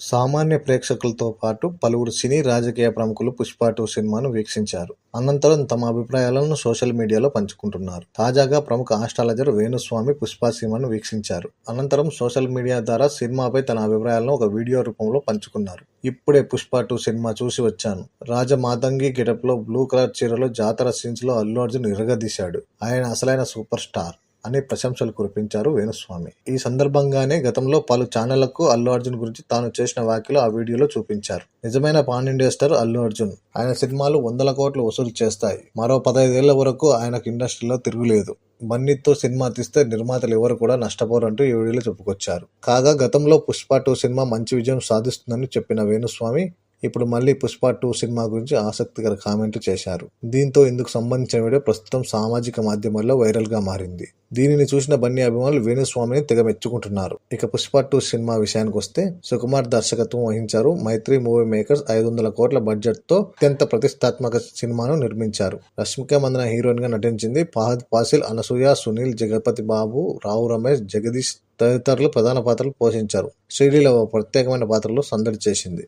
సామాన్య ప్రేక్షకులతో పాటు పలువురు సినీ రాజకీయ ప్రముఖులు పుష్ప టూ సినిమాను వీక్షించారు. అనంతరం తమ అభిప్రాయాలను సోషల్ మీడియాలో పంచుకుంటున్నారు. తాజాగా ప్రముఖ ఆస్ట్రాలజర్ వేణుస్వామి పుష్ప సినిమాను వీక్షించారు. అనంతరం సోషల్ మీడియా ద్వారా సినిమాపై తన అభిప్రాయాలను ఒక వీడియో రూపంలో పంచుకున్నారు. ఇప్పుడే పుష్ప టూ సినిమా చూసి వచ్చాను. రాజమాతంగి గెటప్లో బ్లూ కలర్ చీరలో జాతర సీన్స్లో అల్లు అర్జున్ ఇరగదీశాడు. ఆయన అసలైన సూపర్ స్టార్. అని ప్రశంసలు కురిపించారు వేణుస్వామి. ఈ సందర్భంగానే గతంలో పలు ఛానళ్ళకు అల్లు అర్జున్ గురించి తాను చేసిన వ్యాఖ్యలు ఆ వీడియోలో చూపించారు. నిజమైన pan India star Allu Arjun. ఆయన సినిమాలు వందల కోట్లు వసూలు చేస్తాయి. మరో పదహైదేళ్ళ వరకు ఆయనకు ఇండస్ట్రీలో తిరుగులేదు బన్నీతో సినిమా తీస్తే నిర్మాతలు ఎవరు కూడా నష్టపోరంటూ ఈ వీడియోలో చెప్పుకొచ్చారు. కాగా గతంలో పుష్ప టూ సినిమా మంచి విజయం సాధిస్తుందని చెప్పిన వేణుస్వామి ఇప్పుడు మళ్ళీ పుష్ప టూ సినిమా గురించి ఆసక్తికర కామెంట్ చేశారు. దీంతో ఇందుకు సంబంధించిన వీడియో ప్రస్తుతం సామాజిక మాధ్యమాల్లో వైరల్గా మారింది. దీనిని చూసిన బన్నీ అభిమానులు వేణుస్వామిని తెగ మెచ్చుకుంటున్నారు ఇక పుష్ప టూ సినిమా విషయానికి వస్తే సుకుమార్ దర్శకత్వం వహించారు. మైత్రి మూవీ మేకర్స్ ఐదు వందల కోట్ల బడ్జెట్తో అత్యంత ప్రతిష్టాత్మక సినిమాను నిర్మించారు. రష్మిక మందన హీరోయిన్గా నటించింది ఫహద్ ఫాసిల్ అనసూయ సునీల్ జగపతి బాబు రావు రమేష్ జగదీష్ తదితరులు ప్రధాన పాత్రలు పోషించారు. శ్రీలీల ఓ ప్రత్యేకమైన పాత్రలో సందడి చేసింది.